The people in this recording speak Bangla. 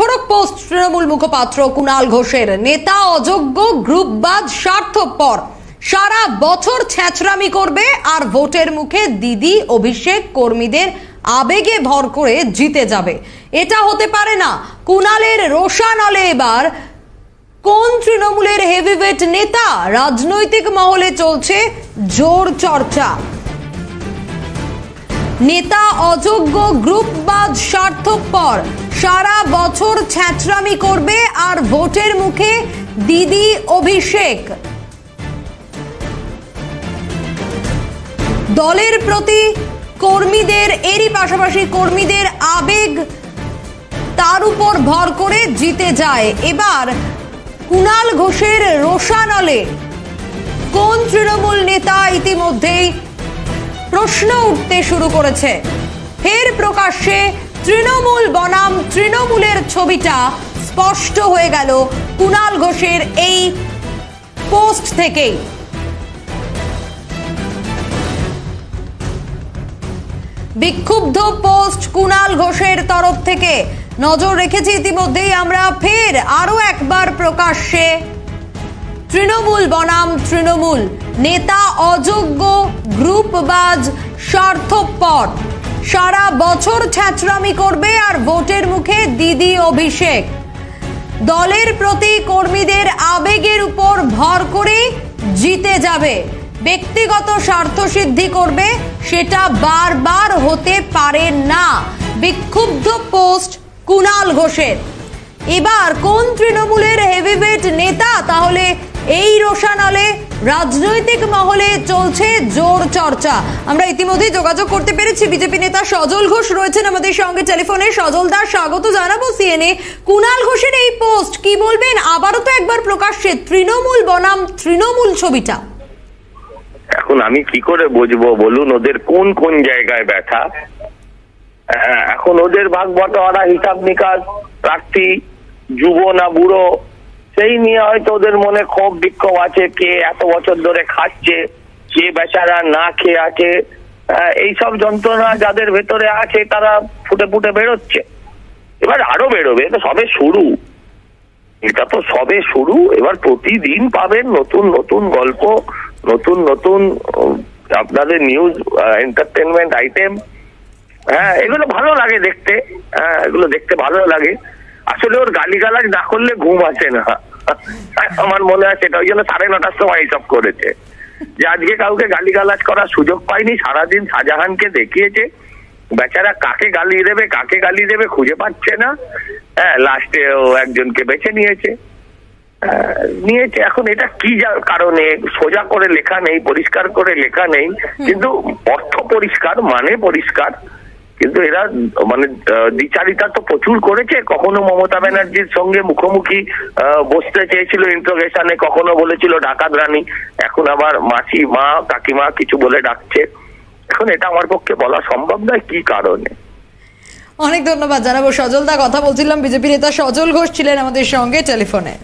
বিস্ফোরক পোস্ট তৃণমূল মুখপাত্র কুণাল ঘোষের নেতা অযোগ্য গ্রুপবাদ স্বার্থপর। সারা বছর ছ্যাঁচড়ামি করবে আর ভোটের মুখে দিদি, অভিষেক কর্মীদের আবেগে ভর করে জিতে যাবে। এটা হতে পারে না। কুণালের রোশানলে এবার কোন তৃণমূলের হেভিওয়েট নেতা? রাজনৈতিক মহলে চলছে জোর চর্চা। নেতা অযোগ্য গ্রুপবাদ স্বার্থপর সারা বছর ছ্যাঁচড়ামি করবে আর ভোটের মুখে দিদি অভিষেক। দলের প্রতি কর্মীদের, এরই পাশাপাশি কর্মীদের আবেগ তার উপর ভর করে জিতে যায়। এবার কুণাল ঘোষের রোশানলে কোন তৃণমূল নেতা ইতিমধ্যেই প্রশ্ন উঠতে শুরু করেছে। ফের প্রকাশ্যে তৃণমূল বনাম তৃণমূলের ছবিটা স্পষ্ট হয়ে গেল কুণাল ঘোষের এই পোস্ট থেকেই। বিক্ষুব্ধ পোস্ট কুণাল ঘোষের তরফ থেকে। নজর রেখেছি ইতিমধ্যেই আমরা। ফের আরও একবার প্রকাশ্যে তৃণমূল বনাম তৃণমূল। নেতা অযোগ্য, গ্রুপবাজ, স্বার্থপর। সারা বছর ছ্যাচরামি করবে আর ভোটের মুখে দিদি অভিষেক। দলের প্রতি কর্মীদের আবেগের উপর ভর করে জিতে যাবে। ব্যক্তিগত স্বার্থ সিদ্ধি করবে, সেটা বারবার হতে পারে না। বিক্ষুব্ধ পোস্ট কুণাল ঘোষের। এবার কোন তৃণমূলের হেভিওয়েট নেতা? তাহলে এই রোশান রোশানলে রাজনৈতিক মহলে চলছে জোর চর্চা। আমরা ইতিমধ্যেই যোগাযোগ করতে পেরেছি। বিজেপি নেতা সজল ঘোষ রয়েছেন আমাদের সঙ্গে টেলিফোনে। সজল দাস স্বাগত জানাব সিএনএ কুণাল ঘোষের এই পোস্ট কি বলবেন? আবারও তো একবার প্রকাশ্যে তৃণমূল বনাম তৃণমূল ছবিটা। এখন আমি কি করে বুঝব? বলুন ওদের কোন কোন জায়গায় ব্যথা? আহ, এখন ওদের ভাগ বটোয়ারা হিসাব নিকাশ প্রার্থী যুব না বুড়ো সেই নিয়ে হয়তো ওদের মনে ক্ষোভ, বিক্ষোভ আছে কে এত বছর ধরে খাচ্ছে, কে বেচারা না খেয়ে আছে। এইসব যন্ত্রণা যাদের ভেতরে আছে, তারা ফুটে ফুটে বেরোচ্ছে। এবার আরও বেরোবে, এটা সবে শুরু। এটা তো সবে শুরু। এবার প্রতিদিন পাবেন নতুন নতুন গল্প, নতুন নতুন আপনাদের নিউজ এন্টারটেনমেন্ট আইটেম হ্যাঁ এগুলো ভালো লাগে দেখতে। হ্যাঁ এগুলো দেখতে ভালো লাগে। আসলে ওর গালিগালাজ না করলে ঘুম আসে না। আমার মনে ওই জন্য সাড়ে নটার সময় এইসব করেছে। যে আজকে কাউকে করার সুযোগ পাইনি সারাদিন শাহজাহানকে দেখিয়েছে। বেচারা কাকে গালি দেবে, কাকে গালি দেবে খুঁজে পাচ্ছে না। হ্যাঁ লাস্টে ও একজনকে বেছে নিয়েছে। নিয়েছে। এখন এটা কি কারণে? সোজা করে লেখা নেই, পরিষ্কার করে লেখা নেই। কিন্তু অর্থ পরিষ্কার মানে পরিষ্কার। কিন্তু এরা মানে দ্বিচারিতা তো প্রচুর করেছে। কখনো মমতা ব্যানার্জির সঙ্গে মুখোমুখি বসতে চেয়েছিল ইন্টারোগেশনে কখনো বলেছিল ডাকাত রানী। এখন আবার মাসি, মা, কাকিমা কিছু বলে ডাকছে। এখন এটা আমার পক্ষে বলা সম্ভব নয়, কি কারণে? অনেক ধন্যবাদ জানাব সজল দা। কথা বলছিলাম বিজেপি নেতা সজল ঘোষ ছিলেন আমাদের সঙ্গে টেলিফোনে।